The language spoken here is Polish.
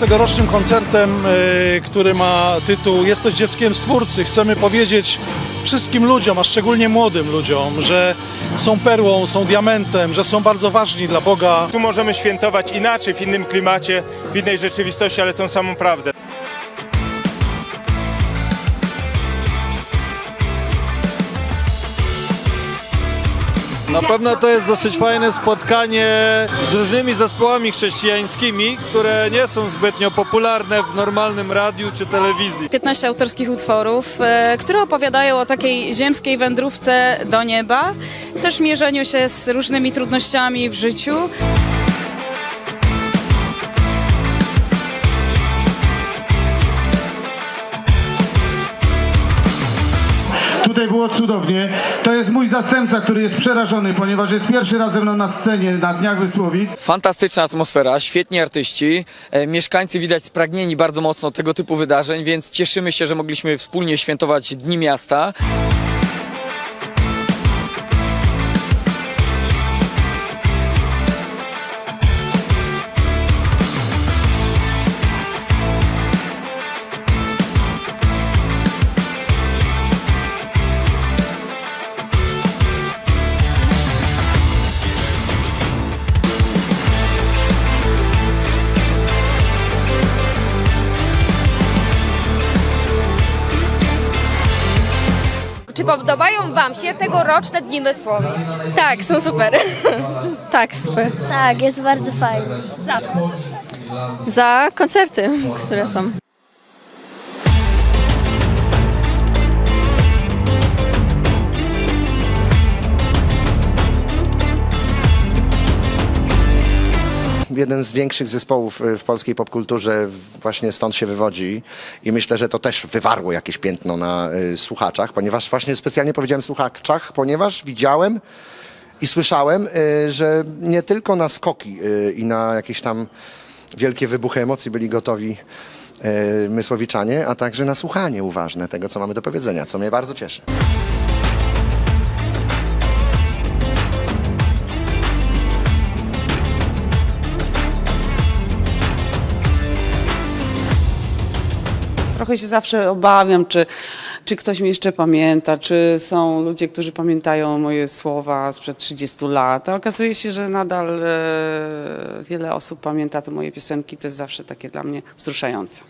tegorocznym koncertem, y, który ma tytuł Jesteś dzieckiem Stwórcy, chcemy powiedzieć wszystkim ludziom, a szczególnie młodym ludziom, że są perłą, są diamentem, że są bardzo ważni dla Boga. Tu możemy świętować inaczej, w innym klimacie, w innej rzeczywistości, ale tą samą prawdę. Na pewno to jest dosyć fajne spotkanie z różnymi zespołami chrześcijańskimi, które nie są zbytnio popularne w normalnym radiu czy telewizji. 15 autorskich utworów, e, które opowiadają o takiej ziemskiej wędrówce do nieba, też mierzeniu się z różnymi trudnościami w życiu. Tutaj było cudownie. To jest mój zastępca, który jest przerażony, ponieważ jest pierwszy raz ze mną na scenie na Dniach Wysłowic. Fantastyczna atmosfera, świetni artyści. E, Mieszkańcy widać spragnieni bardzo mocno tego typu wydarzeń, więc cieszymy się, że mogliśmy wspólnie świętować Dni Miasta. Czy podobają Wam się tegoroczne Dni Wysłowic? Tak, są super. tak, super. Tak, jest bardzo fajnie. Za co? Za koncerty, które są. Jeden z większych zespołów y, w polskiej popkulturze właśnie stąd się wywodzi i myślę, że to też wywarło jakieś piętno na y, słuchaczach, ponieważ właśnie specjalnie powiedziałem słuchaczach, ponieważ widziałem i słyszałem, y, że nie tylko na skoki i na jakieś tam wielkie wybuchy emocji byli gotowi Mysłowiczanie, a także na słuchanie uważne tego, co mamy do powiedzenia, co mnie bardzo cieszy. Trochę się zawsze obawiam, czy, czy ktoś mnie jeszcze pamięta, czy są ludzie, którzy pamiętają moje słowa sprzed 30 lat. A okazuje się, że nadal e, wiele osób pamięta te moje piosenki. To jest zawsze takie dla mnie wzruszające.